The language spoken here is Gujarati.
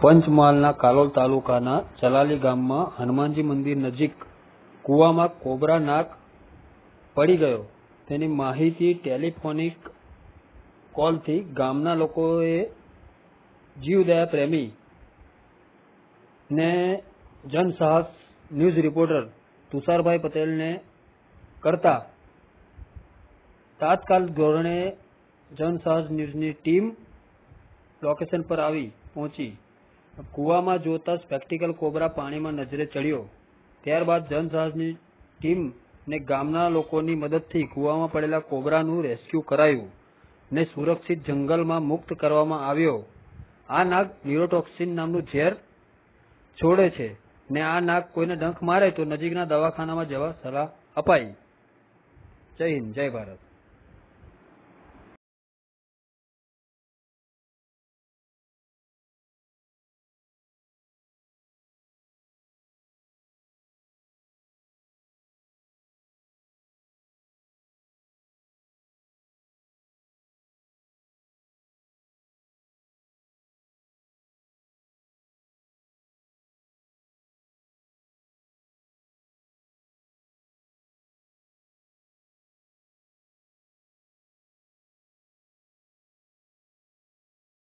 પંચમહાલના કાલોલ તાલુકાના ચલાલી ગામમાં હનુમાનજી મંદિર નજીક કૂવામાં કોબરા નાગ પડી ગયો. તેની માહિતી ટેલિફોનિક કોલથી ગામના લોકોએ જીવદયા પ્રેમી ને જનસાહસ ન્યૂઝ રિપોર્ટર તુષારભાઈ પટેલને કરતા તાત્કાલિક ધોરણે જનસાહસ ન્યૂઝની ટીમ લોકેશન પર આવી પહોંચી. કૂવામાં જોતા સ્પેક્ટિકલ કોબરા પાણીમાં નજરે ચડ્યો. ત્યારબાદ જનસાહસની ટીમ ને ગામના લોકોની મદદથી કૂવામાં પડેલા કોબરાનું રેસ્ક્યુ કરાયું ને સુરક્ષિત જંગલમાં મુક્ત કરવામાં આવ્યો. આ નાગ ન્યુરોટોક્સિન નામનું ઝેર છોડે છે ને આ નાગ કોઈને ડંખ મારે તો નજીકના દવાખાનામાં જવા સલાહ અપાઈ. જય હિન્દ, જય ભારત.